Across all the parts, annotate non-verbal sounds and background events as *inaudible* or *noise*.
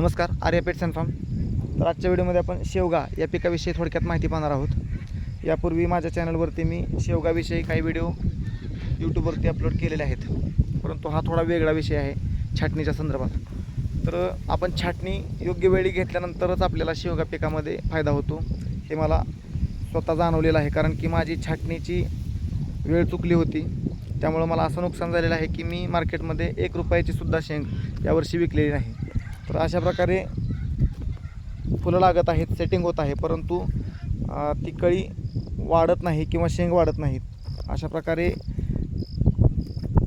नमस्कार Arya pets and form तर आजच्या व्हिडिओमध्ये आपण शेवगा या पिकाविषयी थोडक्यात माहिती पाहणार आहोत. यापूर्वी माझ्या चॅनलवरती मी शेवगाविषयी काही व्हिडिओ यूट्यूबवरती अपलोड केलेले आहेत. परंतु हा थोडा वेगळा विषय आहे छाटणीच्या संदर्भात. तर आपण छाटणी योग्य वेळी घेतल्यानंतरच आपल्याला शेवगा पिकामध्ये फायदा होतो हे मला स्वतः जाणवलेलं आहे. कारण की माझी छाटणीची वेळ चुकली होती. त्यामुळं मला असं नुकसान झालेलं आहे की मी मार्केटमध्ये एक रुपयाची सुद्धा शेंग यावर्षी विकलेली नाही. तर अशा प्रकारे फुलं लागत आहेत सेटिंग होत आहे परंतु ती कळी वाढत नाही किंवा शेंग वाढत नाहीत. अशा प्रकारे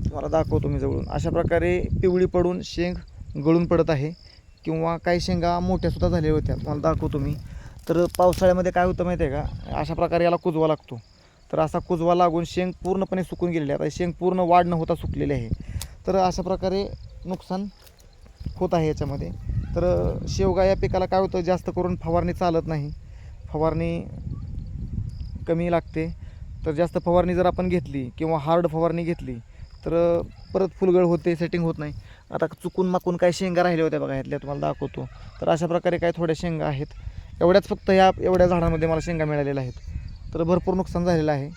तुम्हाला दाखवतो मी जवळून. अशा प्रकारे पिवळी पडून शेंग गळून पडत आहे किंवा काही शेंगा मोठ्यासुद्धा झालेल्या होत्या. तुम्हाला दाखवतो मी. तर पावसाळ्यामध्ये काय होतं माहिती आहे का? अशा प्रकारे याला कुजवा लागतो. तर असा कुजवा लागून शेंग पूर्णपणे सुकून गेलेली आहे. आता शेंग पूर्ण वाढ न होता सुकलेली आहे. तर अशा प्रकारे नुकसान होत आहे याच्यामध्ये. तर शेवगा या पिकाला काय होतं जास्त करून फवारणी चालत नाही. फवारणी कमी लागते. तर जास्त फवारणी जर आपण घेतली किंवा हार्ड फवारणी घेतली तर परत फुलगळ होते सेटिंग होत नाही. आता चुकून माकून काही शेंगा राहिल्या होत्या बघा ह्यातल्या तुम्हाला दाखवतो. तर अशा प्रकारे काही थोड्या शेंगा आहेत. एवढ्याच फक्त ह्या एवढ्या झाडांमध्ये मला शेंगा मिळालेल्या आहेत. तर भरपूर नुकसान झालेलं आहे.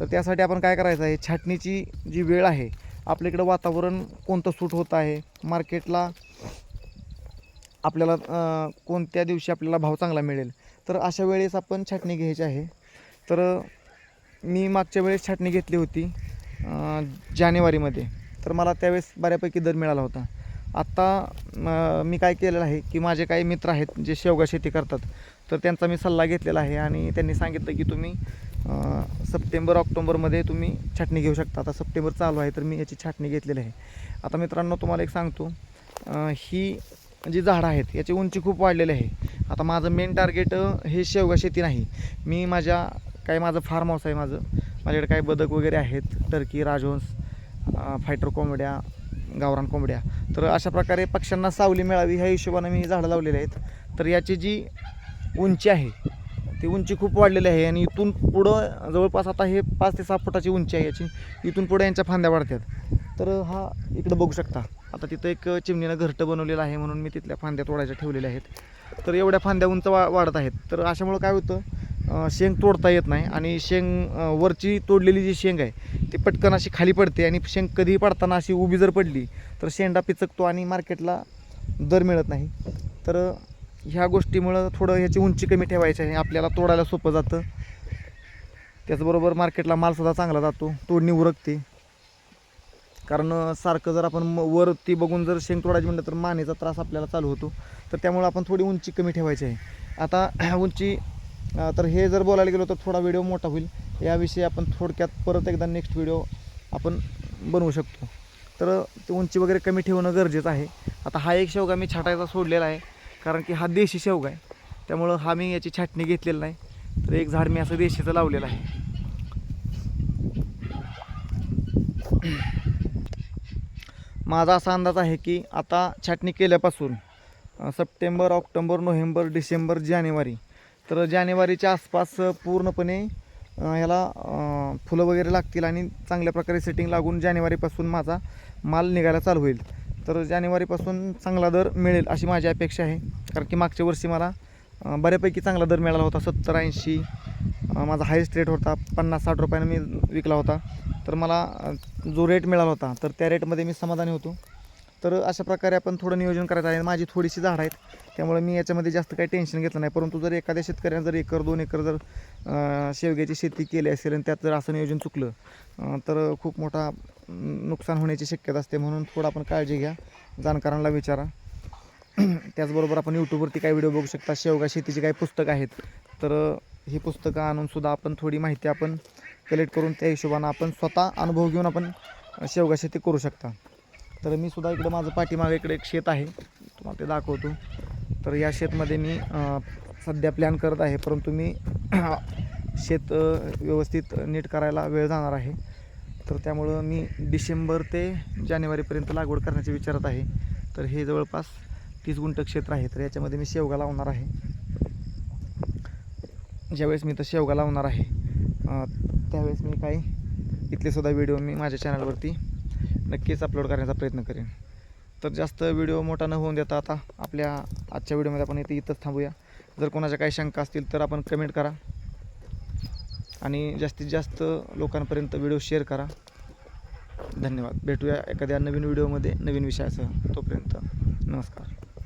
तर त्यासाठी आपण काय करायचं आहे छाटणीची जी वेळ आहे आपल्याकडं वातावरण कोणतं सूट होत आहे मार्केटला आपल्याला कोणत्या दिवशी आपल्याला भाव चांगला मिळेल? तर अशा वेळेस आपण छाटणी घ्यायची आहे. तर मी मागच्या वेळेस छाटणी घेतली होती जानेवारीमध्ये. तर मला त्यावेळेस बऱ्यापैकी दर मिळाला होता. आत्ता मी काय केलेलं आहे की माझे काही मित्र आहेत जे शेवगा शेती करतात तर त्यांचा मी सल्ला घेतलेला आहे आणि त्यांनी सांगितलं की तुम्ही सप्टेंबर ऑक्टोबरमध्ये तुम्ही छाटणी घेऊ शकता. आता सप्टेंबर चालू आहे तर मी याची छाटणी घेतलेली आहे. आता मित्रांनो तुम्हाला एक सांगतो. ही जी झाडं आहेत याची उंची खूप वाढलेली आहे. आता माझं मेन टार्गेट हे शेवगा शेती नाही. मी माझ्या काही माझं फार्म हाऊस आहे माझं. माझ्याकडे काही बदक वगैरे आहेत टर्की राजहंस फायटर कोंबड्या गावरान कोंबड्या. तर अशा प्रकारे पक्ष्यांना सावली मिळावी ह्या हिशोबानं मी झाडं लावलेली आहेत. तर याची जी उंची आहे ती उंची खूप वाढलेली आहे आणि इथून पुढं जवळपास आता हे पाच ते सहा फुटाची उंची आहे याची. इथून पुढं यांच्या फांद्या वाढतात. तर हा इकडं बघू शकता. आता तिथं एक चिमणीनं घरटं बनवलेलं आहे म्हणून मी तिथल्या फांद्या तोडायच्या ठेवलेल्या आहेत. तर एवढ्या फांद्या उंच वा वाढत आहेत. तर अशामुळं काय होतं शेंग तोडता येत नाही आणि शेंग वरची तोडलेली जी शेंग आहे ती पटकन अशी खाली पडते आणि शेंग कधीही पडताना अशी उभी जर पडली तर शेंडा पिचकतो आणि मार्केटला दर मिळत नाही. तर ह्या गोष्टीमुळं थोडं ह्याची उंची कमी ठेवायची आहे. आपल्याला तोडायला सोपं जातं. त्याचबरोबर मार्केटला मालसुद्धा चांगला जातो. तोडणी उरकते. कारण सारखं जर आपण म- वरती बघून जर शेंग तोडायची म्हणलं तर मानेचा त्रास आपल्याला चालू होतो. तर त्यामुळे आपण थोडी उंची कमी ठेवायची आहे. आता *clears throat* उंची तर हे जर बोलायला गेलो तर थोडा व्हिडिओ मोठा होईल. याविषयी आपण थोडक्यात परत एकदा नेक्स्ट व्हिडिओ आपण बनवू शकतो. तर ते उंची वगैरे कमी ठेवणं गरजेचं आहे. आता हा एक शेवगा मी छाटायचा सोडलेला आहे. कारण की हा देशी शेवगा आहे. त्यामुळं हा मी याची छाटणी घेतलेली नाही. तर एक झाड मी असं देशीचं लावलेलं आहे. माझा असा अंदाज आहे की आता छाटणी केल्यापासून सप्टेंबर ऑक्टोबर नोव्हेंबर डिसेंबर जानेवारी तर जानेवारीच्या आसपास पूर्णपणे ह्याला फुलं वगैरे लागतील आणि चांगल्या प्रकारे सेटिंग लागून जानेवारीपासून माझा माल निघायला चालू होईल. तर जानेवारीपासून चांगला दर मिळेल अशी माझी अपेक्षा आहे. कारण की मागच्या वर्षी मला बऱ्यापैकी चांगला दर मिळाला होता. सत्तर ऐंशी माझा हायस्ट रेट होता. पन्नास साठ रुपयानं मी विकला होता. तर मला जो रेट मिळाला होता तर त्या रेटमध्ये मी समाधानी होतो. तर अशा प्रकारे आपण थोडं नियोजन करायचं आहे. माझी थोडीशी झाडं आहेत. त्यामुळे मी याच्यामध्ये जास्त काही टेन्शन घेतलं नाही. परंतु जर एखाद्या शेतकऱ्यानं जर एकर दोन एकर जर शेवग्याची शेती केली असेल आणि त्यात जर असं नियोजन चुकलं तर खूप मोठा नुकसान होण्याची शक्यता असते म्हणून थोडं आपण काळजी घ्या. जाणकारांना विचारा. *clears throat* त्याचबरोबर आपण यूट्यूबवरती काही व्हिडिओ बघू शकता. शेवगा शेतीची काही पुस्तकं आहेत. तर ही पुस्तकं आणूनसुद्धा आपण थोडी माहिती आपण कलेक्ट करून त्या हिशोबानं आपण स्वतः अनुभव घेऊन आपण शेवगा शेती करू शकता. तर मी सुद्धा इकडं माझं पाठीमागे इकडे एक शेत आहे. तुम्हाला ते दाखवतो. तर या शेतमध्ये मी सध्या प्लॅन करत आहे. परंतु मी *clears throat* शेत व्यवस्थित नीट करायला वेळ जाणार आहे. तर त्यामुळं मी डिसेंबर ते जानेवारीपर्यंत लागवड करण्याच्या विचारात आहे. तर हे जवळपास तीस गुंठ क्षेत्र आहे. तर याच्यामध्ये मी शेवगा लावणार आहे. ज्यावेळेस मी तर शेवगा लावणार आहे त्यावेळेस मी काही इथलेसुद्धा व्हिडिओ मी माझ्या चॅनलवरती नक्कीच अपलोड करण्याचा प्रयत्न करेन. तर जास्त व्हिडिओ मोठा न होऊन देता आता आपल्या आजच्या व्हिडिओमध्ये आपण इथे इथंच थांबूया. जर कोणाच्या काही शंका असतील तर आपण कमेंट करा. आणि जास्तीत जास्त लोकांपर्यंत व्हिडिओ शेअर करा. धन्यवाद. भेटूया एखाद्या नवीन व्हिडिओमध्ये नवीन विषयासह. तोपर्यंत नमस्कार.